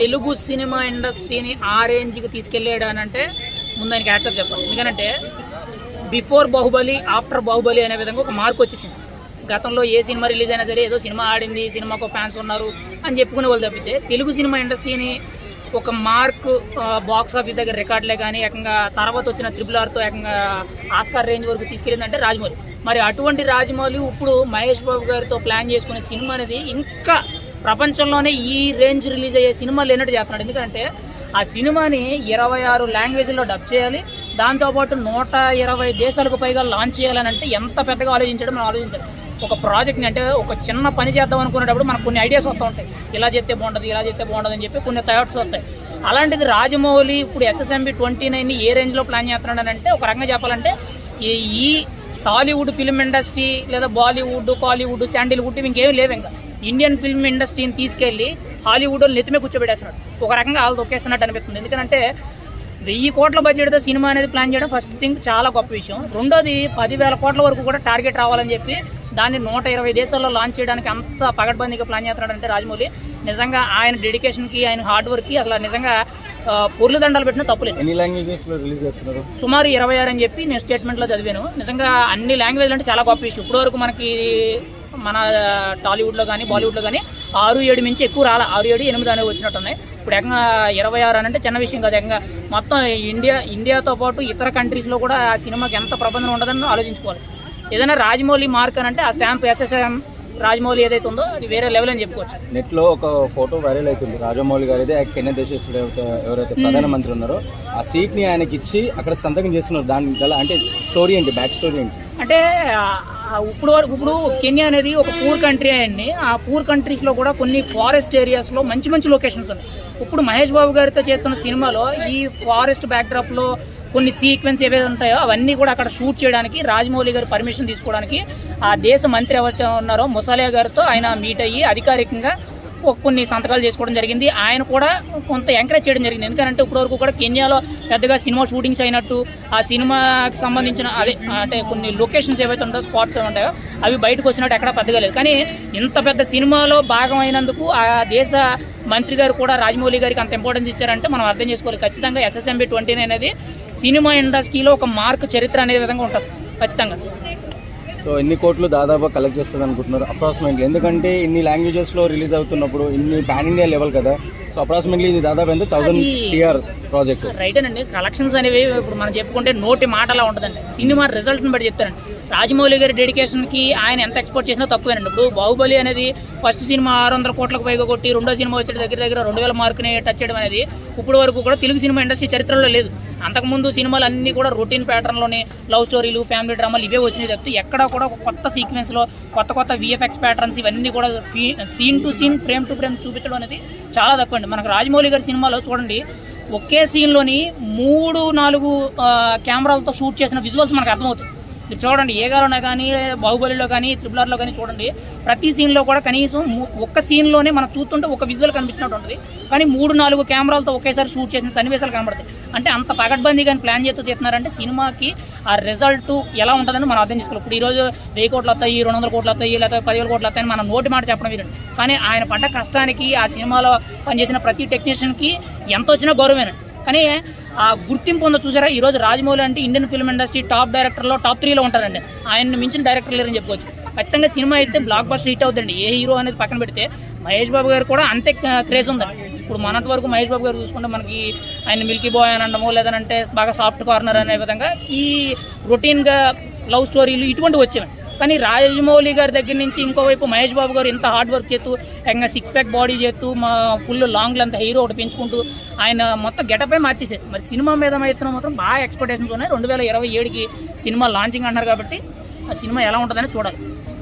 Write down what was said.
Telugu cinema ఇండస్ట్రీని ఆ రేంజ్కి తీసుకెళ్ళాడు అని అంటే ముందు ఆయనకి యాక్సెప్ట్ చెప్పాలి. ఎందుకంటే బిఫోర్ బాహుబలి ఆఫ్టర్ బాహుబలి అనే విధంగా ఒక మార్క్ వచ్చేసింది. గతంలో ఏ సినిమా రిలీజ్ అయినా సరే ఏదో సినిమా ఆడింది సినిమాకు ఫ్యాన్స్ ఉన్నారు అని చెప్పుకునే వాళ్ళు తప్పితే తెలుగు సినిమా ఇండస్ట్రీని ఒక మార్క్ బాక్స్ ఆఫీస్ దగ్గర రికార్డులే కానీ ఏకంగా తర్వాత వచ్చిన త్రిబుల్ ఆర్తో ఏకంగా ఆస్కార్ రేంజ్ వరకు తీసుకెళ్ళిందంటే రాజమౌళి. మరి అటువంటి రాజమౌళి ఇప్పుడు మహేష్ బాబు గారితో ప్లాన్ చేసుకునే సినిమా అనేది ఇంకా ప్రపంచంలోనే ఈ రేంజ్ రిలీజ్ అయ్యే సినిమా లేనట్టు చేస్తున్నాడు. ఎందుకంటే ఆ సినిమాని ఇరవై ఆరు లాంగ్వేజ్లో డబ్ చేయాలి. దాంతోపాటు నూట ఇరవై దేశాలకు పైగా లాంచ్ చేయాలని అంటే ఎంత పెద్దగా ఆలోచించడం మనం ఆలోచించాలి. ఒక ప్రాజెక్ట్ని అంటే ఒక చిన్న పని చేద్దాం అనుకునేటప్పుడు మనకు కొన్ని ఐడియాస్ వస్తూ ఉంటాయి. ఇలా చేస్తే బాగుంటుంది ఇలా చేస్తే బాగుంటుంది అని చెప్పి కొన్ని థాట్స్ వస్తాయి. అలాంటిది రాజమౌళి ఇప్పుడు ఎస్ఎస్ఎంబి ట్వంటీ నైన్ ఏ రేంజ్లో ప్లాన్ చేస్తున్నాడు అంటే ఒక రకంగా చెప్పాలంటే ఈ ఈ టాలీవుడ్ ఫిల్మ్ ఇండస్ట్రీ లేదా బాలీవుడ్ కాలీవుడ్ శాండిల్వుడ్ ఇంకేమీ లేవు ఇంకా. ఇండియన్ ఫిల్మ్ ఇండస్ట్రీని తీసుకెళ్ళి హాలీవుడ్ నెత్తిమే కూర్చోబెట్టేస్తున్నాడు. ఒక రకంగా వాళ్ళు తొక్కేస్తున్నట్టు అనిపిస్తుంది. ఎందుకంటే వెయ్యి కోట్ల బడ్జెట్తో సినిమా అనేది ప్లాన్ చేయడం ఫస్ట్ థింగ్ చాలా గొప్ప విషయం. రెండోది పదివేల కోట్ల వరకు కూడా టార్గెట్ రావాలని చెప్పి దాన్ని నూట ఇరవై దేశాల్లో లాంచ్ చేయడానికి అంత పగడ్బందీగా ప్లాన్ చేస్తున్నాడంటే రాజమౌళి. నిజంగా ఆయన డెడికేషన్కి ఆయన హార్డ్ వర్క్కి అసలు నిజంగా పొర్లు దండాలు పెట్టిన తప్పులేదు ఎన్ని లాంగ్వేజెస్లో రిలీజ్ చేస్తున్నారు? సుమారు ఇరవై ఆరు అని చెప్పి నేను స్టేట్మెంట్లో చదివాను. నిజంగా అన్ని లాంగ్వేజ్లు అంటే చాలా గొప్ప విషయం. ఇప్పటివరకు మనకి మన టాలీవుడ్లో కానీ బాలీవుడ్లో కానీ ఆరు ఏడు మించి ఎక్కువ రాల ఆరు ఏడు ఎనిమిది అనేవి వచ్చినట్టున్నాయి. ఇప్పుడు ఏకంగా ఇరవై ఆరు అని అంటే చిన్న విషయం కాదు. ఏకంగా మొత్తం ఇండియా ఇండియాతో పాటు ఇతర కంట్రీస్లో కూడా ఆ సినిమాకి ఎంత ప్రబంధం ఉండదని ఆలోచించుకోవాలి. ఏదైనా రాజమౌళి మార్క్ అని అంటే ఆ స్టాంప్ ఎస్ఎస్ఎం రాజమౌళి ఏదైతే ఉందో అది వేరే లెవెల్ అని చెప్పుకోవచ్చు. నెట్లో ఒక ఫోటో వైరల్ అవుతుంది రాజమౌళి గారిది. కెన్య దేశస్తుడు ఎవరైతే ప్రధానమంత్రి ఉన్నారో ఆ సీట్ని ఆయనకి ఇచ్చి అక్కడ సంతకం చేస్తున్నారు. దాని గల అంటే స్టోరీ ఏంటి? బ్యాక్ స్టోరీ ఏంటి? అంటే ఇప్పుడు వరకు ఇప్పుడు కెన్యా అనేది ఒక పూర్ కంట్రీ అండి. ఆ పూర్ కంట్రీస్లో కూడా కొన్ని ఫారెస్ట్ ఏరియాస్లో మంచి మంచి లొకేషన్స్ ఉన్నాయి. ఇప్పుడు మహేష్ బాబు గారితో చేస్తున్న సినిమాలో ఈ ఫారెస్ట్ బ్యాక్డ్రాప్లో కొన్ని సీక్వెన్స్ ఏవైతే ఉంటాయో అవన్నీ కూడా అక్కడ షూట్ చేయడానికి రాజమౌళి గారు పర్మిషన్ తీసుకోవడానికి ఆ దేశ మంత్రి ఎవరైతే ఉన్నారో ముసాలియా గారితో ఆయన మీట్ అయ్యి అధికారికంగా కొన్ని సంతకాలు చేసుకోవడం జరిగింది. ఆయన కూడా కొంత ఎంకరేజ్ చేయడం జరిగింది. ఎందుకంటే ఇప్పటివరకు కూడా కెన్యాలో పెద్దగా సినిమా షూటింగ్స్ అయినట్టు ఆ సినిమాకి సంబంధించిన అదే అంటే కొన్ని లొకేషన్స్ ఏవైతే ఉంటాయో స్పాట్స్ ఉంటాయో అవి బయటకు వచ్చినట్టు ఎక్కడ పెద్దగా లేదు. కానీ ఇంత పెద్ద సినిమాలో భాగం అయినందుకు ఆ దేశ మంత్రి గారు కూడా రాజమౌళి గారికి అంత ఇంపార్టెన్స్ ఇచ్చారంటే మనం అర్థం చేసుకోవాలి. ఖచ్చితంగా ఎస్ఎస్ఎంబి ట్వంటీ అనేది సినిమా ఇండస్ట్రీలో ఒక మార్క్ చరిత్ర అనే విధంగా ఉంటుంది. ఖచ్చితంగా. సో ఎన్ని కోట్లు దాదాపు కలెక్ట్ చేస్తుంది అనుకుంటున్నారు అప్రాక్సిమేట్లీ ఎందుకంటే ఇన్ని లాంగ్వేజెస్లో రిలీజ్ అవుతున్నప్పుడు ఇన్ని పాన్ ఇండియా లెవెల్ కదా సో అప్రాక్సిమేట్లీ ఇది దాదాపు ఎంత? థౌసండ్ సిఆర్ ప్రాజెక్ట్ రైటేనండి కలెక్షన్స్ అనేవి ఇప్పుడు మనం చెప్పుకుంటే నోటి మాటలా ఉంటుందండి. సినిమా రిజల్ట్ని బట్టి చెప్తారండి. రాజమౌళి గారి డెడికేషన్కి ఆయన ఎంత ఎక్స్పోర్ట్ చేసినా తక్కువేనండి. ఇప్పుడు బాహుబలి అనేది ఫస్ట్ సినిమా ఆరు వందల కోట్లకు పైగా కొట్టి రెండో సినిమా వచ్చే దగ్గర దగ్గర రెండు వేల మార్కుని టచ్ చేయడం అనేది ఇప్పుడు వరకు కూడా తెలుగు సినిమా ఇండస్ట్రీ చరిత్రలో లేదు. అంతకుముందు సినిమాలు అన్నీ కూడా రొటీన్ ప్యాటర్న్లోనే లవ్ స్టోరీలు ఫ్యామిలీ డ్రామాలు ఇవే వచ్చినాయి తప్పితే ఎక్కడ కూడా కొత్త సీక్వెన్స్లో కొత్త కొత్త విఎఫ్ఎక్స్ ప్యాటర్న్స్ ఇవన్నీ కూడా scene to scene frame to frame చూపించడం అనేది చాలా తక్కువ అండి మనకు రాజమౌళి గారి సినిమాలో చూడండి ఒకే సీన్లోని మూడు నాలుగు కెమెరాలతో షూట్ చేసిన విజువల్స్ మనకు అర్థమవుతుంది చూడండి ఏగాలోనే కానీ బాహుబలిలో కానీ త్రిపుల్ ఆర్లో కానీ చూడండి ప్రతి సీన్లో కూడా కనీసం ఒక్క సీన్లోనే మనం చూస్తుంటే ఒక విజువల్ కనిపించినట్టు ఉంటుంది. కానీ మూడు నాలుగు కెమెరాలతో ఒకేసారి షూట్ చేసిన సన్నివేశాలు కనబడతాయి. అంటే అంత పగడ్బందీగా ప్లాన్ చేస్తూ తీస్తున్నారంటే సినిమాకి ఆ రిజల్ట్ ఎలా ఉంటుందని మనం అర్థం చేసుకోవాలి. ఇప్పుడు ఈరోజు వెయ్యి కోట్లు వస్తాయి రెండు వందల కోట్లు వస్తాయి లేకపోతే పదివేల కోట్లు వస్తాయని మనం నోటి మాట చెప్పడం వీరండి కానీ ఆయన పడ్డ కష్టానికి ఆ సినిమాలో పనిచేసిన ప్రతి టెక్నీషియన్కి ఎంత వచ్చినా గౌరవమేనండి. కానీ ఆ గుర్తింపు ఉందో చూసారా? ఈరోజు రాజమౌళి అంటే ఇండియన్ ఫిల్మ్ ఇండస్ట్రీ టాప్ డైరెక్టర్లో టాప్ త్రీలో ఉంటారండి. ఆయన్ని మించిన డైరెక్టర్ లేరని చెప్పుకోవచ్చు. ఖచ్చితంగా సినిమా అయితే బ్లాక్ బస్టర్ హిట్ అవుతుందండి. ఏ హీరో అనేది పక్కన పెడితే మహేష్ బాబు గారు కూడా అంతే క్రేజ్ ఉందండి. ఇప్పుడు మొన్నటి వరకు మహేష్ బాబు గారు చూసుకుంటే మనకి ఆయన మిల్కీ బాయ్ అని అనడమో లేదంటే బాగా సాఫ్ట్ కార్నర్ అనే విధంగా ఈ రొటీన్గా లవ్ స్టోరీలు ఇటువంటివి వచ్చేవి కానీ రాజమౌళి గారి దగ్గర నుంచి ఇంకోవైపు మహేష్ బాబు గారు ఇంత హార్డ్ వర్క్ చేస్తూ ఇంకా సిక్స్ ప్యాక్ బాడీ చేస్తూ మా ఫుల్ లాంగ్ లెంత్ హెయిర్ ఒకటి పెంచుకుంటూ ఆయన మొత్తం గెటపే మార్చేసారు మరి సినిమా మీద మాత్రం మాత్రం బాగా ఎక్స్పెక్టేషన్స్ ఉన్నాయి. రెండు వేల ఇరవై ఏడుకి సినిమా లాంచింగ్ అన్నారు కాబట్టి ఆ సినిమా ఎలా ఉంటుందని చూడాలి.